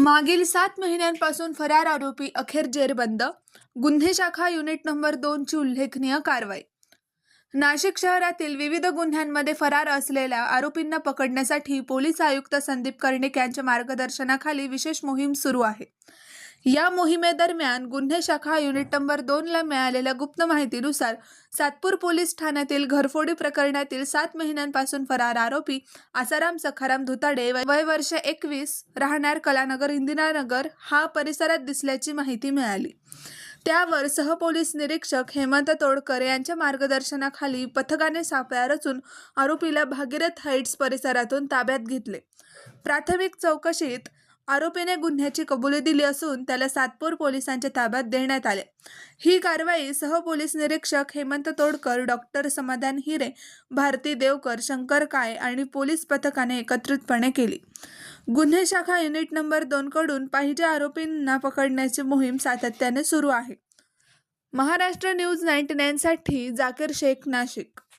मागील सात महिन्यांपासून फरार आरोपी अखेर जेरबंद गुन्हे शाखा युनिट नंबर दोनची उल्लेखनीय कारवाई. नाशिक शहरातील विविध गुन्ह्यांमध्ये फरार असलेल्या आरोपींना पकडण्यासाठी पोलीस आयुक्त संदीप कर्णिक यांच्या मार्गदर्शनाखाली विशेष मोहीम सुरू आहे. या मोहिमेदरम्यान गुन्हे शाखा युनिट नंबर दोनला मिळालेल्या गुप्त माहितीनुसार सातपूर पोलीस ठाण्यातील घरफोडी प्रकरणातील सात महिन्यांपासून फरार आरोपी आसाराम सखाराम धुताडे वय वर्ष एकवीस राहणार कलानगर इंदिरानगर हा परिसरात दिसल्याची माहिती मिळाली. त्यावर सहपोलीस निरीक्षक हेमंत तोडकर यांच्या मार्गदर्शनाखाली पथकाने सापळा रचून आरोपीला भागीरथ हाईट्स परिसरातून ताब्यात घेतले. प्राथमिक चौकशीत आरोपीने गुन्ह्याची कबुली दिली असून त्याला सातपूर पोलिसांच्या ताब्यात देण्यात आले. ही कारवाई सहपोलीस निरीक्षक हेमंत तोडकर डॉक्टर समाधान हिरे भारती देवकर शंकर काय आणि पोलीस पथकाने एकत्रितपणे केली. गुन्हे शाखा युनिट नंबर दोनकडून पाहिजे आरोपींना पकडण्याची मोहीम सातत्याने सुरू आहे. महाराष्ट्र न्यूज नाईन्टी नाईनसाठी जाकीर शेख नाशिक